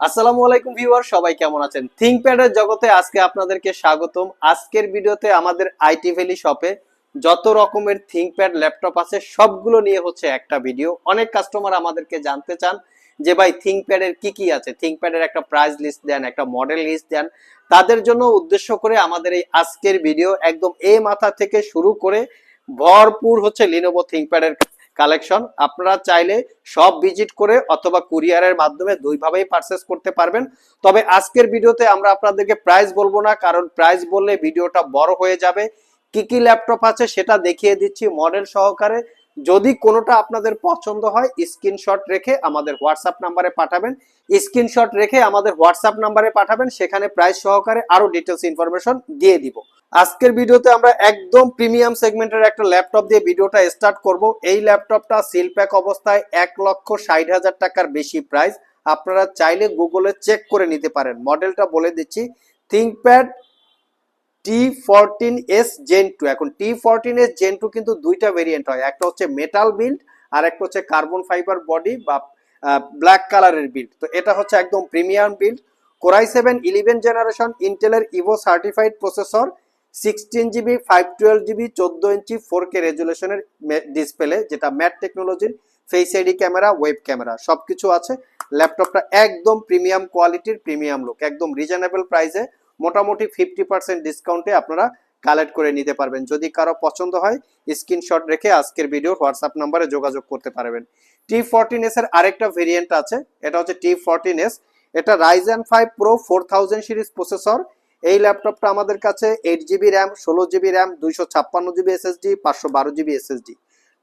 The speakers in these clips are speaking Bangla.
আসসালামু আলাইকুম ভিউয়ার, সবাই কেমন আছেন? থিংকপ্যাডের জগতে আজকে আপনাদেরকে স্বাগতম। আজকের ভিডিওতে আমাদের আইটি ভ্যালি শপে যত রকমের থিংকপ্যাড ল্যাপটপ আছে, সবগুলো নিয়ে হচ্ছে একটা ভিডিও অনেক কাস্টমার আমাদেরকে জানতে চান যে, ভাই থিংকপ্যাডের কি কি আছে? থিংকপ্যাডের একটা প্রাইস লিস্ট দেন, একটা মডেল লিস্ট দেন। তাদের জন্য উদ্দেশ্য করে আমাদের এই আজকের ভিডিও একদম এ মাথা থেকে শুরু করে ভরপুর হচ্ছে লিনোভো থিংকপ্যাডের কালেকশন, আপনারা চাইলে সব ভিজিট করে অথবা কুরিয়ারের মাধ্যমে দুইভাবেই পারচেস করতে পারবেন। তবে আজকের ভিডিওতে আমরা আপনাদেরকে প্রাইস বলব না, কারণ প্রাইস বললে ভিডিওটা বড় হয়ে যাবে। কি কি ল্যাপটপ আছে সেটা দেখিয়ে দিচ্ছি মডেল সহকারে। যদি কোনোটা আপনাদের পছন্দ হয় স্ক্রিনশট রেখে আমাদের হোয়াটসঅ্যাপ নাম্বারে পাঠাবেন। স্ক্রিনশট রেখে আমাদের হোয়াটসঅ্যাপ নাম্বারে পাঠাবেন, সেখানে প্রাইস সহকারে আরও ডিটেলস ইনফরমেশন দিয়ে দিব। আজকের ভিডিওতে আমরা একদম প্রিমিয়াম সেগমেন্টের একটা ল্যাপটপ দিয়ে ভিডিওটা স্টার্ট করব। এই ল্যাপটপটা সিল প্যাক অবস্থায় এক লক্ষ ষাট হাজার টাকার বেশি প্রাইস আপনারা চাইলে গুগলে চেক করে নিতে পারেন। মডেলটা বলে দিচ্ছি। ThinkPad T fourteen S gen two এখন T fourteen S gen two কিন্তু দুইটা ভেরিয়েন্ট হয়। একটা হচ্ছে মেটাল বিল্ড আর একটা হচ্ছে কার্বন ফাইবার বডি বা ব্ল্যাক কালারের বিল্ড তো এটা হচ্ছে একদম premium build Core i seven eleven generation ইন্টেলের Evo certified processor sixteen GB five twelve GB চোদ্দ ইঞ্চি ফোর কে রেজুলেশনের ডিসপ্লে যেটা ম্যাট টেকনোলজির face ID camera web camera সবকিছু আছে। ল্যাপটপটা একদম প্রিমিয়াম কোয়ালিটির প্রিমিয়াম লুক একদম রিজনেবল প্রাইসে মোটামুটি ফিফটি পার্সেন্ট ডিসকাউন্টে আপনারা কালেক্ট করে নিতে পারবেন। যদি কারও পছন্দ হয় স্ক্রিনশট রেখে আজকের ভিডিও হোয়াটসঅ্যাপ নাম্বারে যোগাযোগ করতে পারবেন। টি ফোরটিন এস এর আরেকটা ভেরিয়েন্ট আছে, এটা হচ্ছে টি ফোরটিন এস এটা Ryzen five pro four thousand series processor এই ল্যাপটপটা আমাদের কাছে এইট জিবি র্যাম ষোলো জিবি র্যাম দুইশো ছাপ্পান্ন জিবি এসএসডি পাঁচশো বারো GB SSD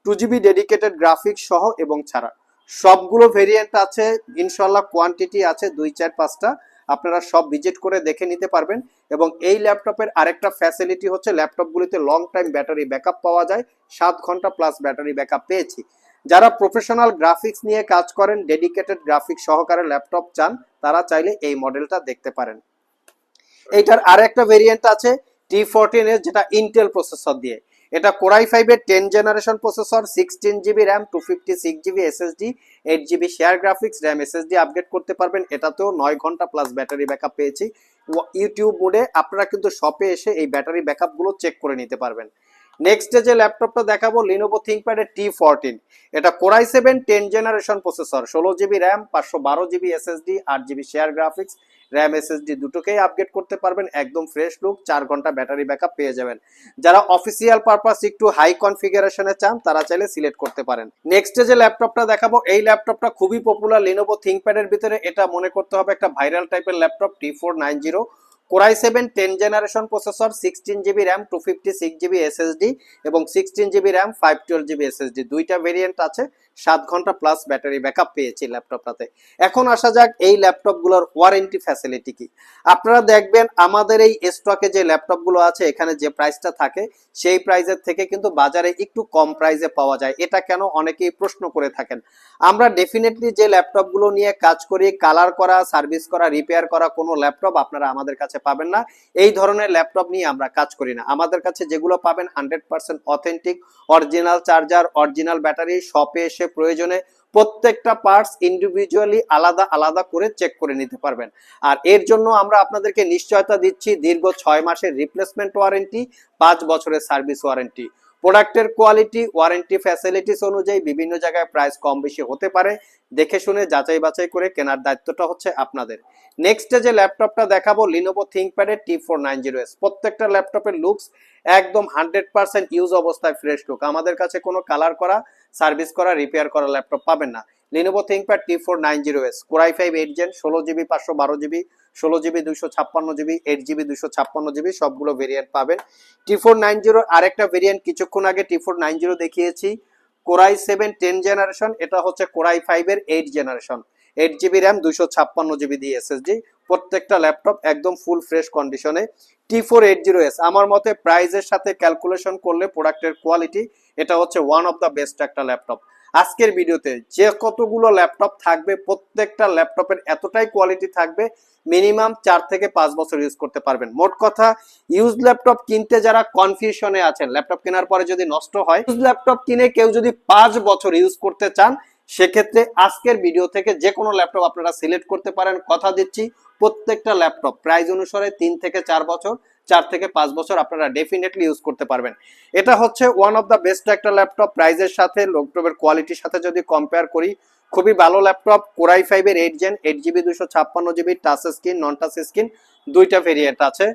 two GB dedicated graphics সহ এবং ছাড়া। সবগুলো ভেরিয়েন্ট আছে ইনশাল্লাহ কোয়ান্টিটি আছে দুই চার পাঁচটা। আপনারা সব ভিজিট করে দেখে নিতে পারবেন এবং এই ল্যাপটপের আরেকটা ফ্যাসিলিটি হচ্ছে ল্যাপটপগুলিতে লং টাইম ব্যাটারি ব্যাকআপ পাওয়া যায়। সাত ঘণ্টা প্লাস ব্যাটারি ব্যাকআপ পেয়েছি। যারা প্রফেশনাল গ্রাফিক্স নিয়ে কাজ করেন ডেডিকেটেড গ্রাফিক্স সহকারে ল্যাপটপ চান, তারা চাইলে এই মডেলটা দেখতে পারেন। এইটার আর একটা ভেরিয়েন্ট আছে টি ফোরটিন এর যেটা ইন্টেল প্রসেসর দিয়ে। এটা কোরাই ফাইভের ten generation processor sixteen GB RAM two fifty six GB SSD eight GB share graphics RAM SSD update করতে পারবেন। এটাতেও নয় ঘণ্টা প্লাস ব্যাটারি ব্যাকআপ পেয়েছি। ইউটিউব মোডে আপনারা কিন্তু শপে এসে এই ব্যাটারি ব্যাকআপগুলো চেক করে নিতে পারবেন। নেক্সট যে ল্যাপটপটা দেখাবো লিনোভো থিঙ্কপ্যাডের টি ফোরটিন এটা Core i seven ten generation processor ষোলো জিবি র্যাম পাঁচশো বারো জিবি এসএসডি আট GB share graphics RAM SSD দুটোকেই আপগ্রেড করতে পারবেন, একদম ফ্রেশ লুক চার ঘণ্টা ব্যাটারি ব্যাকআপ পেয়ে যাবেন। যারা অফিসিয়াল পারপাস একটু হাই কনফিগারেশনে চান, তারা চাইলে সিলেক্ট করতে পারেন। নেক্সট যে ল্যাপটপটা দেখাবো, এই ল্যাপটপটা খুবই পপুলার লিনোভো থিঙ্কপ্যাডের ভিতরে এটা মনে করতে হবে একটা ভাইরাল টাইপের laptop T four nine zero Core i seven ten generation processor, sixteen GB RAM two fifty six GB SSD এবং sixteen GB RAM five twelve GB SSD দুইটা ভেরিয়েন্ট আছে। সাত ঘণ্টা প্লাস ব্যাটারি ব্যাকআপ পেয়েছি ল্যাপটপটাতে এখন আসা যাক এই ল্যাপটপগুলোর ওয়ারেন্টি ফ্যাসিলিটি কি। আপনারা দেখবেন আমাদের এই স্টকে যে ল্যাপটপগুলো আছে, এখানে যে প্রাইসটা থাকে, সেই প্রাইসের থেকে কিন্তু বাজারে একটু কম প্রাইসে পাওয়া যায়। এটা কেন অনেকেই প্রশ্ন করে থাকেন। আমরা ডেফিনেটলি যে ল্যাপটপগুলো নিয়ে কাজ করি কালার করা সার্ভিস করা রিপেয়ার করা কোনো ল্যাপটপ আপনারা আমাদের কাছে পাবেন না। এই ধরনের ল্যাপটপ নিয়ে আমরা কাজ করি না। আমাদের কাছে যেগুলো পাবেন hundred percent authentic original charger original battery শপে এসে প্রয়োজনে প্রত্যেকটা পার্টস ইন্ডিভিজুয়ালি আলাদা আলাদা করে চেক করে নিতে পারবেন। আর এর জন্য আমরা আপনাদেরকে নিশ্চয়তা দিচ্ছি দীর্ঘ ছয় মাসের রিপ্লেসমেন্ট ওয়ারেন্টি পাঁচ বছরের সার্ভিস ওয়ারেন্টি প্রোডাক্টের কোয়ালিটি, ওয়ারেন্টি ফ্যাসিলিটিস অনুযায়ী বিভিন্ন জায়গায় প্রাইস কম বেশি হতে পারে। দেখে শুনে যাচাই বাছাই করে কেনার দায়িত্বটা হচ্ছে আপনাদের। নেক্সটে যে ল্যাপটপটা দেখাবো Lenovo থিঙ্কপ্যাডের T four nine zero S প্রত্যেকটা ল্যাপটপের লুকস একদম হান্ড্রেড পার্সেন্ট ইউজ অবস্থায় ফ্রেশ লুক আমাদের কাছে কোনো কালার করা সার্ভিস করা রিপেয়ার করা ল্যাপটপ পাবেন না। Lenovo ThinkPad T four nine zero S Core i five eight gen ষোলো জিবি পাঁচশো বারো জিবি ষোলো জিবি দুশো ছাপ্পান্ন জিবি এইট জিবি দুশো ছাপ্পান্ন জিবি সবগুলো ভেরিয়েন্ট পাবেন। টি ফোর নাইন জিরো আরেকটা ভেরিয়েন্ট কিছুক্ষণ আগে টি ফোর নাইন জিরো দেখিয়েছি Core i seven ten generation এটা হচ্ছে কোরাই ফাইভের eight generation eight GB RAM দুশো ছাপ্পান্ন জিবি দিয়ে এসএসডি প্রত্যেকটা ল্যাপটপ একদম ফুল ফ্রেশ কন্ডিশনে T four eight zero S আমার মতে প্রাইজের সাথে ক্যালকুলেশন করলে প্রোডাক্টের কোয়ালিটি এটা হচ্ছে ওয়ান অফ দ্য বেস্ট একটা ল্যাপটপ আজকের ভিডিওতে যে কতগুলো ল্যাপটপ থাকবে, প্রত্যেকটা ল্যাপটপের এতটাই কোয়ালিটি থাকবে মিনিমাম চার থেকে পাঁচ বছর ইউজ করতে পারবেন। মোট কথা ইউজ ল্যাপটপ কিনতে যারা কনফিউশনে আছেন ল্যাপটপ কেনার পরে যদি নষ্ট হয় ইউজ ল্যাপটপ কিনে কেউ যদি পাঁচ বছর ইউজ করতে চান, সেক্ষেত্রে আজকের ভিডিও থেকে যে কোনো ল্যাপটপ আপনারা সিলেক্ট করতে পারেন। কথা দিচ্ছি, প্রত্যেকটা ল্যাপটপ প্রাইস অনুসারে তিন থেকে চার বছর। চার থেকে পাঁচ বছর আপনারা ডেফিনেটলি ইউজ করতে পারবেন। এটা হচ্ছে ওয়ান অফ দ্য বেস্ট একটা ল্যাপটপ প্রাইজের সাথে ল্যাপটপের কোয়ালিটির সাথে যদি কম্পেয়ার করি, খুবই ভালো ল্যাপটপ কোরাই ফাইভের এইট জেন এইট জিবি দুশো ছাপ্পান্ন GB touch screen non touch screen দুইটা ভেরিয়েন্ট আছে।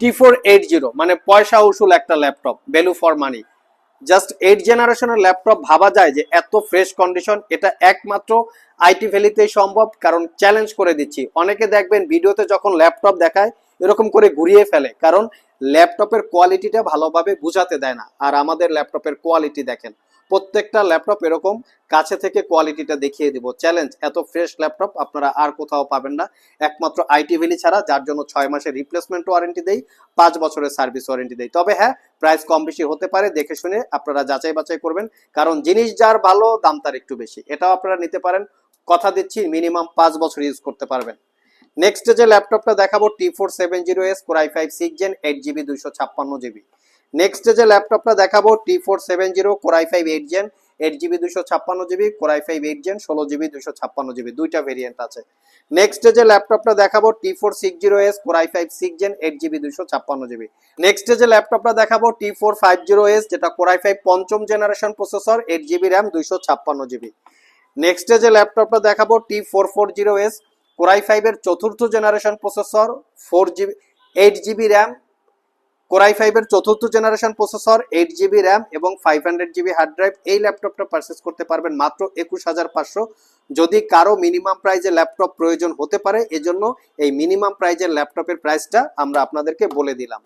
টি ফোর এইট জিরো মানে পয়সা উসুল একটা laptop value for money just eight জেনারেশনের ল্যাপটপ ভাবা যায় যে এত ফ্রেশ কন্ডিশন এটা একমাত্র আইটি ভ্যালিতেই সম্ভব, কারণ চ্যালেঞ্জ করে দিচ্ছি। অনেকে দেখবেন ভিডিওতে যখন ল্যাপটপ দেখায় এরকম করে ঘুরিয়ে ফেলে, কারণ ল্যাপটপের কোয়ালিটিটা ভালোভাবে বুঝাতে দেয় না। আর আমাদের ল্যাপটপের কোয়ালিটি দেখেন, প্রত্যেকটা ল্যাপটপ এরকম কাছে থেকে কোয়ালিটিটা দেখিয়ে দিব। চ্যালেঞ্জ, এত ফ্রেশ ল্যাপটপ আপনারা আর কোথাও পাবেন না। একমাত্র আইটি ভ্যালি ছাড়া, যার জন্য ছয় মাসের রিপ্লেসমেন্ট ওয়ারেন্টি দেই, পাঁচ বছরের সার্ভিস ওয়ারেন্টি দেই। তবে হ্যাঁ প্রাইস কম বেশি হতে পারে, দেখে শুনে আপনারা যাচাই বাছাই করবেন, কারণ জিনিস যার ভালো, দাম তার একটু বেশি। এটাও আপনারা নিতে পারেন, কথা দিচ্ছি মিনিমাম পাঁচ বছর ইউজ করতে পারবেন। নেক্সট যে ল্যাপটপটা দেখাবো T four seven zero S Core i five six gen eight GB দুইশো ছাপ্পান্ন জিবি নেক্সট যে ল্যাপটপটা দেখাবো T four seven zero Core i five eight gen eight GB দুশো ছাপ্পান্ন GB Core i five eight gen ষোলো জিবি দুশো ছাপ্পান্ন জিবি দুইটা ভেরিয়েন্ট আছে। নেক্সট যে ল্যাপটপটা দেখাবো T four six zero S Core i five six gen eight GB দুশো ছাপ্পান্ন জিবি নেক্সট যে ল্যাপটপটা দেখাবো T four five zero S যেটা কোরাই ফাইভ পঞ্চম generation processor eight GB RAM দুইশো ছাপ্পান্ন জিবি নেক্সট যে ল্যাপটপটা দেখাবো T four four zero S Core i ফাইভের চতুর্থ generation processor four GB eight GB RAM Core i ফাইভের চতুর্থ generation processor eight GB RAM এবং five hundred GB hard drive এই ল্যাপটপটা পারচেস করতে পারবেন মাত্র একুশ হাজার পাঁচশো। যদি কারও মিনিমাম প্রাইজের ল্যাপটপ প্রয়োজন হতে পারে, এজন্য এই মিনিমাম প্রাইজের ল্যাপটপের প্রাইসটা আমরা আপনাদেরকে বলে দিলাম।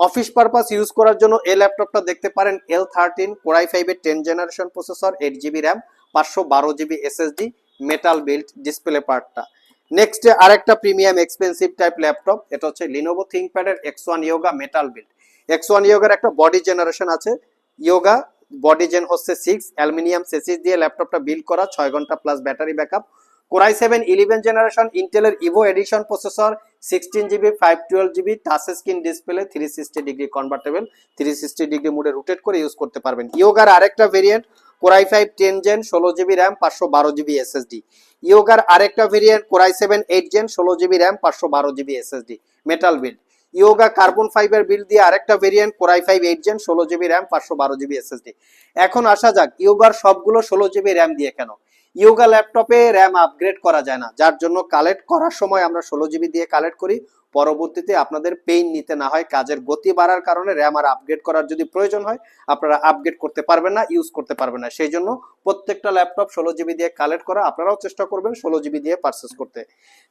অফিস পারপাস ইউজ করার জন্য এই ল্যাপটপটা দেখতে পারেন এল থার্টিন কোরাই ফাইভের ten generation processor eight GB RAM পাঁচশো বারো GB SSD metal built display পার্টটা নেক্সট আরেকটা প্রিমিয়াম এক্সপেন্সিভ টাইপ ল্যাপটপ এটা হচ্ছে Lenovo থিংকপ্যাডের X one Yoga metal build X one ইয়োগার একটা বডি জেনারেশন আছে। ইয়োগা বডি জেন হচ্ছে সিক্স অ্যালুমিনিয়াম সেসিস দিয়ে ল্যাপটপটা বিল্ড করা, ছয় ঘণ্টা plus battery backup Core i seven eleven generation ইন্টেলের Evo edition processor sixteen GB five twelve GB touch screen display three sixty degree convertible three sixty degree মুডে রোটেট করে ইউজ করতে পারবেন। ইয়োগার আরেকটা variant Core i five ten gen ষোলো জিবি র্যাম পাঁচশো বারো জিবি এসএসডি ইয়োগার আরেকটা variant Core i seven eight gen ষোলো জিবি র্যাম পাঁচশো বারো GB SSD metal build Yoga carbon fibre build দিয়ে আরেকটা variant Core i five eight gen ষোলো জিবি র্যাম পাঁচশো বারো জিবি এসএসডি এখন আসা যাক ইয়োগার সবগুলো ষোলো জিবি র্যাম দিয়ে কেন? ইয়োগা ল্যাপটপে র্যাম আপগ্রেড করা যায় না, যার জন্য কালেক্ট করার সময় আমরা ষোলো জিবি দিয়ে কালেক্ট করি। পরবর্তীতে আপনাদের পেইন নিতে না হয়, কাজের গতি বাড়ার কারণে র্যাম আর আপগ্রেড করার যদি প্রয়োজন হয়, আপনারা আপগ্রেড করতে পারবেন না ইউজ করতে পারবেন না। সেই জন্য প্রত্যেকটা ল্যাপটপ ষোলো জিবি দিয়ে কালেক্ট করা, আপনারাও চেষ্টা করবেন ষোলো জিবি দিয়ে পারচেস করতে।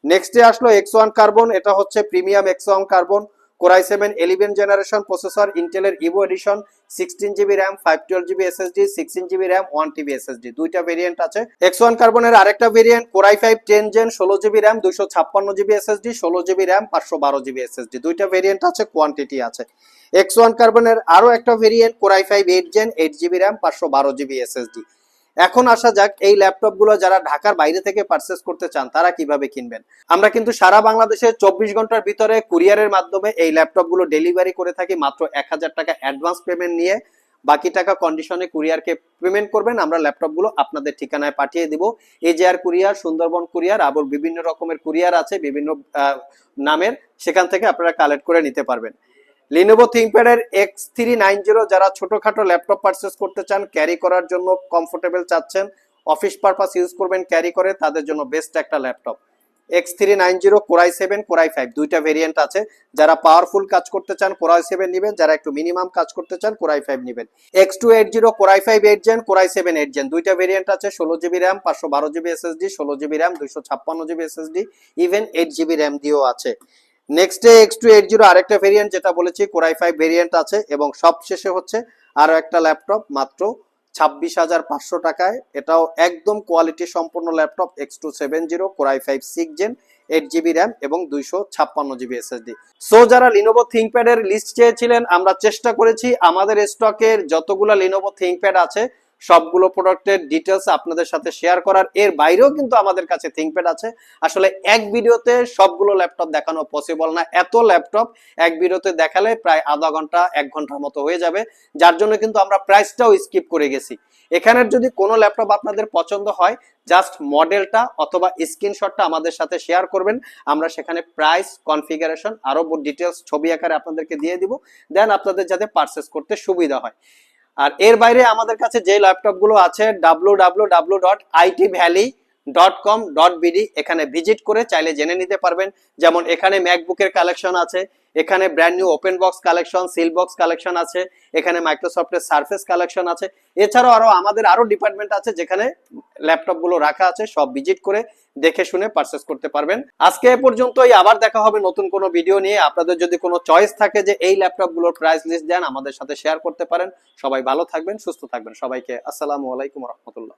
নেক্সট নেক্সটে আসলো এক্স ওয়ান কার্বন এটা হচ্ছে premium X one carbon Core i seven eleven generation processor ইন্টেলের Evo edition sixteen GB RAM five twelve GB SSD sixteen GB RAM one TB SSD দুইটা ভেরিয়েন্ট আছে। এক্স ওয়ান কার্বনের আরেকটা variant Core i five ten gen ষোলো জিবি র্যাম দুইশো ছাপ্পান্ন জিবি এসএসডি ষোলো জিবি র্যাম পাঁচশো বারো জিবি এসএসডি দুইটা ভেরিয়েন্ট আছে কোয়ান্টিটি আছে। এক্স ওয়ান কার্বনের আরও একটা variant Core i five eight gen eight GB RAM পাঁচশো বারো জিবি এসএসডি এখন আসা যাক এই ল্যাপটপগুলো যারা ঢাকার বাইরে থেকে পারচেস করতে চান, তারা কীভাবে কিনবেন? আমরা কিন্তু সারা বাংলাদেশে চব্বিশ ঘণ্টার ভিতরে কুরিয়ারের মাধ্যমে এই ল্যাপটপগুলো ডেলিভারি করে থাকি মাত্র এক হাজার টাকা অ্যাডভান্স পেমেন্ট নিয়ে। বাকি টাকা কন্ডিশনে কুরিয়ারকে পেমেন্ট করবেন, আমরা ল্যাপটপগুলো আপনাদের ঠিকানায় পাঠিয়ে দিব। এজেআর কুরিয়ার সুন্দরবন কুরিয়ার আবার বিভিন্ন রকমের কুরিয়ার আছে, বিভিন্ন নামের, সেখান থেকে আপনারা কালেক্ট করে নিতে পারবেন। লিনোভো থিংপ্যাডের এক্স থ্রি নাইন জিরো যারা ছোটখাটো ল্যাপটপ পারচেস করতে চান ক্যারি করার জন্য কমফোর্টেবল চাচ্ছেন অফিস পারপাস ইউজ করবেন ক্যারি করে, তাদের জন্য বেস্ট একটা laptop. X three nine zero Core i seven Core i five দুইটা ভেরিয়েন্ট আছে। যারা পাওয়ারফুল কাজ করতে চান কোরাই সেভেন নেবেন, যারা একটু মিনিমাম কাজ করতে চান কোরাই ফাইভ নেবেন। X two eight zero Core i five eight gen Core i seven eight gen দুইটা ভেরিয়েন্ট আছে, ষোলো জিবি র্যাম পাঁচশো বারো জিবি এসএসডি ষোলো জিবি র্যাম দুইশো ছাপ্পান্ন GB SSD even eight GB RAM দিয়েও আছে। Next X two eight zero আরেকটা ভেরিয়েন্ট যেটা বলেছি কোরাই ফাইভ ভেরিয়েন্ট আছে এবং সবশেষে হচ্ছে আরও একটা ল্যাপটপ মাত্র ছাব্বিশ হাজার পাঁচশো টাকায়। এটাও একদম কোয়ালিটি সম্পন্ন laptop X two seven zero core i five six gen eight GB RAM এবং দুইশো ছাপ্পান্ন জিবি এসএসডি সো যারা লিনোভো থিঙ্কপ্যাডের লিস্ট চেয়েছিলেন, আমরা চেষ্টা করেছি আমাদের স্টকের যতগুলো লিনোভো থিঙ্কপ্যাড আছে সবগুলো প্রোডাক্টের ডিটেলস আপনাদের সাথে শেয়ার করার। এর বাইরেও কিন্তু আমাদের কাছে থিংকপ্যাড আছে। আসলে এক ভিডিওতে সবগুলো ল্যাপটপ দেখানো পসিবল না। এত ল্যাপটপ এক ভিডিওতে দেখালে প্রায় আধা ঘণ্টা, এক ঘণ্টার মতো হয়ে যাবে। যার জন্য কিন্তু আমরা প্রাইসটাও স্কিপ করে গেছি। এখানের যদি কোনো ল্যাপটপ আপনাদের পছন্দ হয় জাস্ট মডেলটা অথবা স্ক্রিনশটটা আমাদের সাথে শেয়ার করবেন। আমরা সেখানে প্রাইস কনফিগারেশন আরও ডিটেলস ছবি আকারে আপনাদেরকে দিয়ে দিব। দেন আপনাদের যাতে পারচেস করতে সুবিধা হয়। আর এর বাইরে আমাদের কাছে যে ল্যাপটপগুলো আছে W W W dot IT valley dot com dot BD এখানে ভিজিট করে চাইলে জেনে নিতে পারবেন। যেমন এখানে ম্যাকবুকের কালেকশন আছে, এখানে brand new open box collection seal box collection আছে, এখানে মাইক্রোসফটের সার্ফেস কালেকশন আছে। এছাড়াও আরও আমাদের আরও ডিপার্টমেন্ট আছে যেখানে ল্যাপটপগুলো রাখা আছে, সব ভিজিট করে দেখে শুনে পারচেস করতে পারবেন। আজকে এ পর্যন্তই, আবার দেখা হবে নতুন কোনো ভিডিও নিয়ে। আপনাদের যদি কোনো চয়েস থাকে যে এই ল্যাপটপগুলোর প্রাইস লিস্ট দেন, আমাদের সাথে শেয়ার করতে পারেন। সবাই ভালো থাকবেন, সুস্থ থাকবেন। সবাইকে আসসালামু আলাইকুম রহমতুল্লাহ।